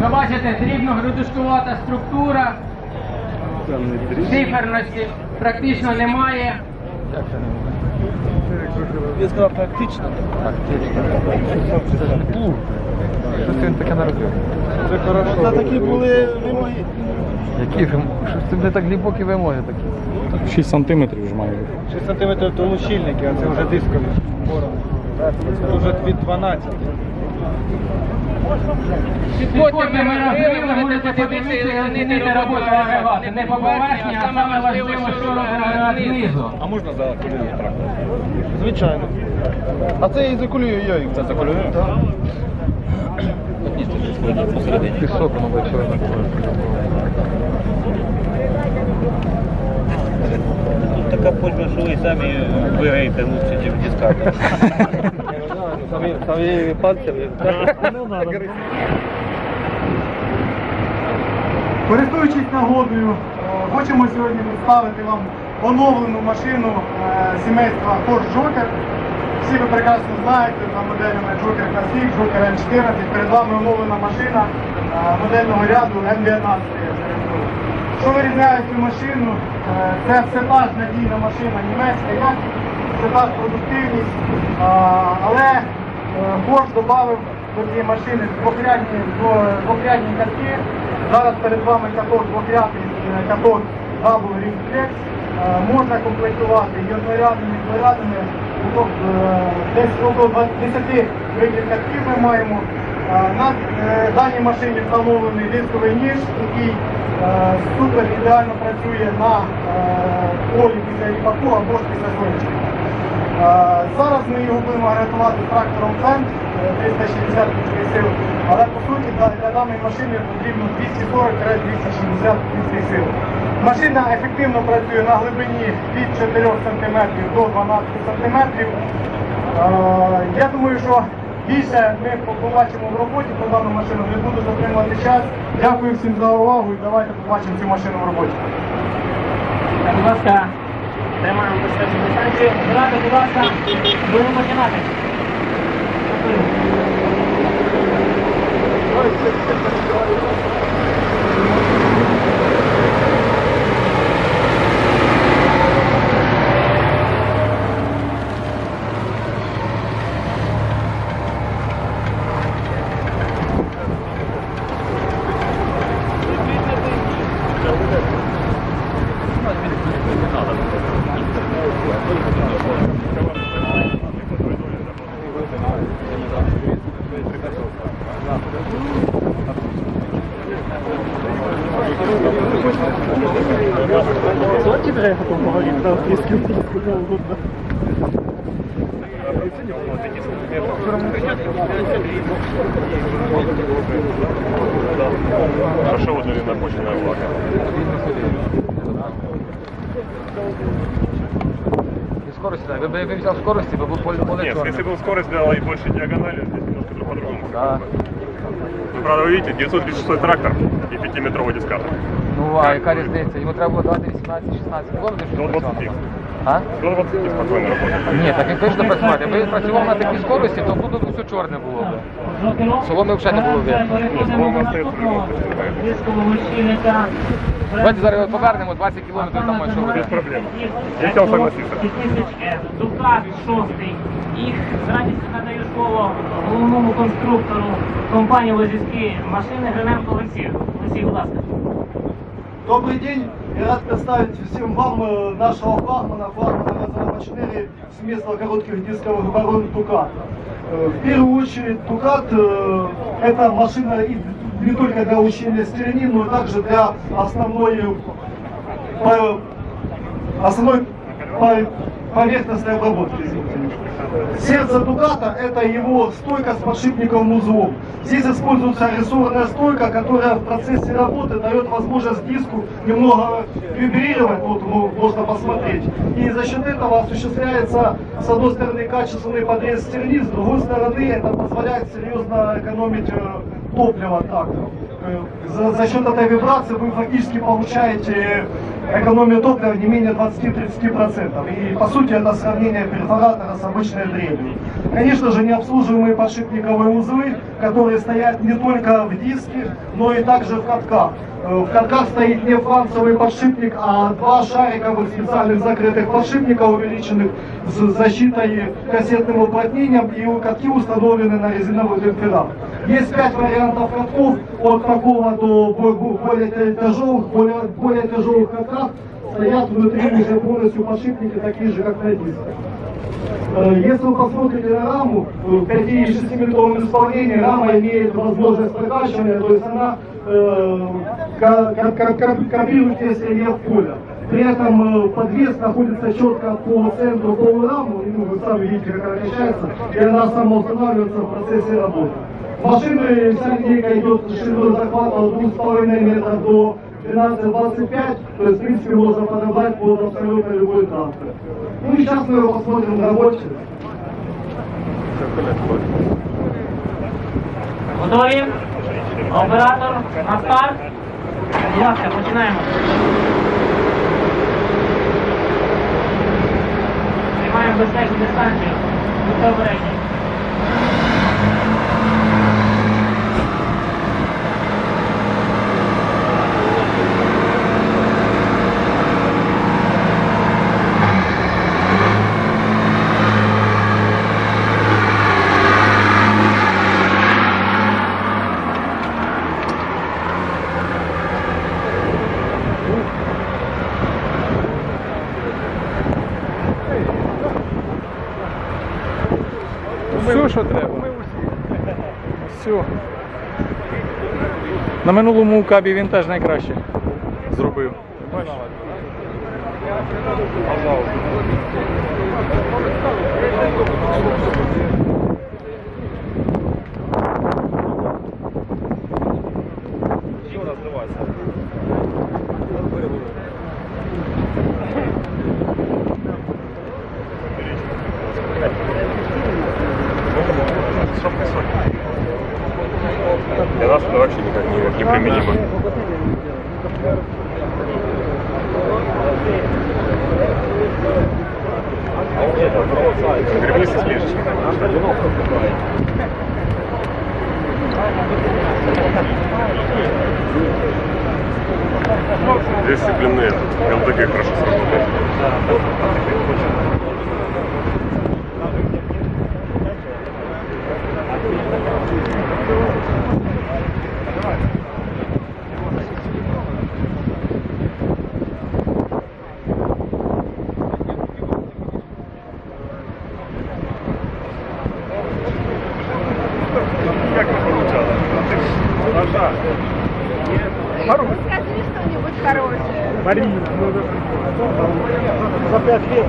Ви бачите, дрібно-грудушкувата структура, циферності практично немає. Я сказав практично. Що це він таке наробив? Це хорошо. Це такі були вимоги. Які що це не так глибокі вимоги такі? 6 сантиметрів ж має. 6 см то лучильники, а це вже дискові. Це вже від 12. Підходьте, ми розрили, можете подивитися і оцінити роботу агрегату. Не по поверхні, а саме важливо, що робить агрегат знизу. А можна за коліно трактор? Звичайно. А це і закулюю я їх. Це закулюю? Так. Пісок, мабуть, чорний. Така польза, що ви самі виграєте лучше, ніж в дисках. Своїми пальцями. Користуючись нагодою, хочемо сьогодні представити вам оновлену машину е, сімейства Porsche Joker. Всі ви прекрасно знаєте за моделями Joker Classic, Joker N14. Перед вами оновлена машина е, модельного ряду N19. Я зарисую. Що вирізняє цю машину? Е, Це все та ж надійна машина німецька якість, все та ж продуктивність, Е, але е, Porsche додав до цієї машини двохрядні, катки. Зараз перед вами каток двохрядний е, каток Double Ring. Е, Можна комплектувати і однорядними, і дворядними. Тобто, е, Десь около 20 видів катків ми маємо. На е, даній машині встановлений дисковий ніж, який е, супер ідеально працює на е, полі після ріпаку або ж після сонячки. Зараз ми його будемо гратувати з трактором Фенд 360 кінських сил, але по суті для даної машини потрібно 240-260 кінських сил. Машина ефективно працює на глибині від 4 см до 12 см. Я думаю, що більше ми побачимо в роботі про дану машину, не буду затримувати час. Дякую всім за увагу і давайте побачимо цю машину в роботі. Будь ласка, тримаємо безпечну дистанцію. Брати, будь ласка, будемо починати. Давайте драйва поговорим, да, если куда угодно. Хорошо выделена почвенная влага. І скорості, так. Ви б ви взяв скорості, бо був поле поле Нет, чорне. если бы скорость дала и больше диагонали, здесь немножко друг по-другому. Да. Ну, правда, вы видите, 936 трактор и 5-метровый дискатор. Ну, а яка різниця? Йому треба було давати 18-16 кілометрів, щоб працювати. 20. А? До 20 спокойно работает. Ні, так як точно працювати. Якби він працював на такій скорості, то тут все чорне було б. Соломи взагалі не було видно. Давайте зараз його повернемо 20 кілометрів там що Без проблем. Я хотел согласиться. Дукат шостий. Їх з радістю надаю слово головному конструктору компанії Лозівські машини Гриненко Олексію. Олексій, будь ласка. Добрый день! Я рад представить всем вам э, нашего флагмана, флагмана разработчики семейства коротких дисковых оборон Тукат. Э, В первую очередь Тукат э, это машина не только для учения стерни, но и также для основной, основной по- поверхностной обработки. Сердце Дугата – это его стойка с подшипниковым узлом. Здесь используется рессорная стойка, которая в процессе работы дает возможность диску немного вибрировать, вот ну, можно посмотреть. И за счет этого осуществляется, с одной стороны, качественный подрез стерни, с другой стороны, это позволяет серьезно экономить э, топливо так. Э, За, за счет этой вибрации вы фактически получаете экономия топлива не менее 20-30%. И по сути это сравнение перфоратора с обычной дрелью. Конечно же необслуживаемые подшипниковые узлы, которые стоят не только в диске, но и также в катках. Э, В катках стоит не фланцевый подшипник, а два шариковых специальных закрытых подшипника, увеличенных с защитой кассетным уплотнением, и катки установлены на резиновых демпферах. Есть пять вариантов катков, от такого до бо- бо- более тя- тяжелых, более, более тяжелых катках стоят внутри уже полностью подшипники, такие же, как на дисках. Э, Если вы посмотрите на раму, э, в 5 и 6 метровом исполнении рама имеет возможность прокачивания, то есть она э, копирует весь рельеф поля. При этом э, подвес находится четко по центру полной рамы, и, ну, вы сами видите, как она качается, и она самоустанавливается в процессе работы. Машины вся идет шириной захвата от 2,5 метров до 12-25, то есть, в принципе, можно подобрать под абсолютно любой транспорт. Ну и сейчас мы его посмотрим в работе. Готові? Оператор на старт. Будь ласка, починаємо. Тримаємо безпечну дистанцію. Все, що треба. Все. На минулому кабі він теж найкраще зробив. Для минимум. Грибы со Здесь Здесь, блин, ЛДГ хорошо сработает. Скажи что-нибудь хорошее. Мария, за пять лет